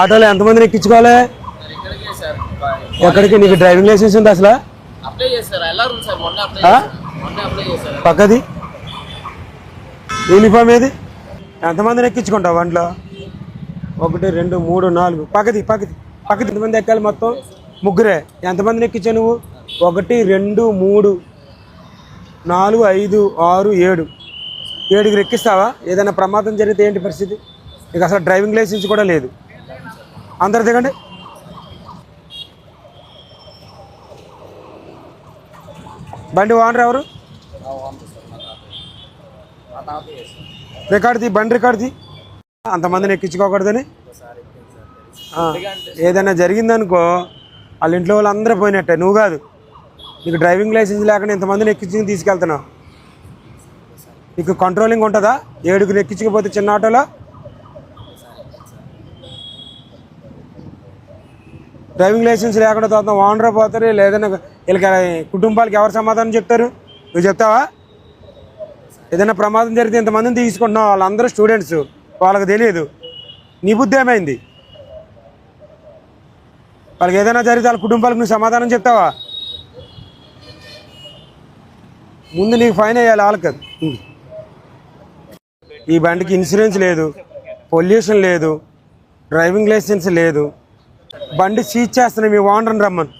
ఆటోలో ఎంతమందిని ఎక్కించుకోవాలి? ఎక్కడికి? నీకు డ్రైవింగ్ లైసెన్స్ ఉంది అసలు? పక్కది? యూనిఫామ్ ఏది? ఎంతమందిని ఎక్కించుకుంటావు వంటలో? ఒకటి రెండు మూడు నాలుగు. పక్కది పక్కది. పక్కది ఎంతమంది ఎక్కాలి మొత్తం? ముగ్గురే. ఎంతమందిని ఎక్కించావు నువ్వు? ఒకటి రెండు మూడు నాలుగు ఐదు ఆరు ఏడు. ఏడుగురు ఎక్కిస్తావా? ఏదైనా ప్రమాదం జరిగితే ఏంటి పరిస్థితి? నీకు అసలు డ్రైవింగ్ లైసెన్స్ కూడా లేదు. అందరు దిగండి. బండి ఓనర్ ఎవరు? రికార్డ్ది బండి రికార్డ్ది అంతమందిని ఎక్కించుకోకూడదని. ఏదైనా జరిగిందనుకో వాళ్ళ ఇంట్లో వాళ్ళందరూ పోయినట్టే. నువ్వు కాదు. నీకు డ్రైవింగ్ లైసెన్స్ లేకుండా ఇంతమందిని ఎక్కించుకుని తీసుకెళ్తున్నావు. నీకు కంట్రోలింగ్ ఉంటుందా? ఏడుగురు ఎక్కించకపోతే చిన్న ఆటోలో డ్రైవింగ్ లైసెన్స్ లేకుండా తర్వాత ఓనర్ పోతారు లేదన్నా వీళ్ళకి కుటుంబాలకి ఎవరు సమాధానం చెప్తారు? నువ్వు చెప్తావా? ఏదైనా ప్రమాదం జరిగితే ఇంతమందిని తీసుకుంటున్నావు వాళ్ళందరూ స్టూడెంట్స్ వాళ్ళకి తెలియదు. నీ బుద్ధి ఏమైంది? వాళ్ళకి ఏదైనా జరిగితే వాళ్ళ కుటుంబాలకు నువ్వు సమాధానం చెప్తావా? ముందు నీకు ఫైన్ వేయాలి వాళ్ళకి. ఈ బండికి ఇన్సూరెన్స్ లేదు పొల్యూషన్ లేదు డ్రైవింగ్ లైసెన్స్ లేదు. బండి సీజ్ చేస్తున్నాయి మీ ఓనర్ని రమ్మను.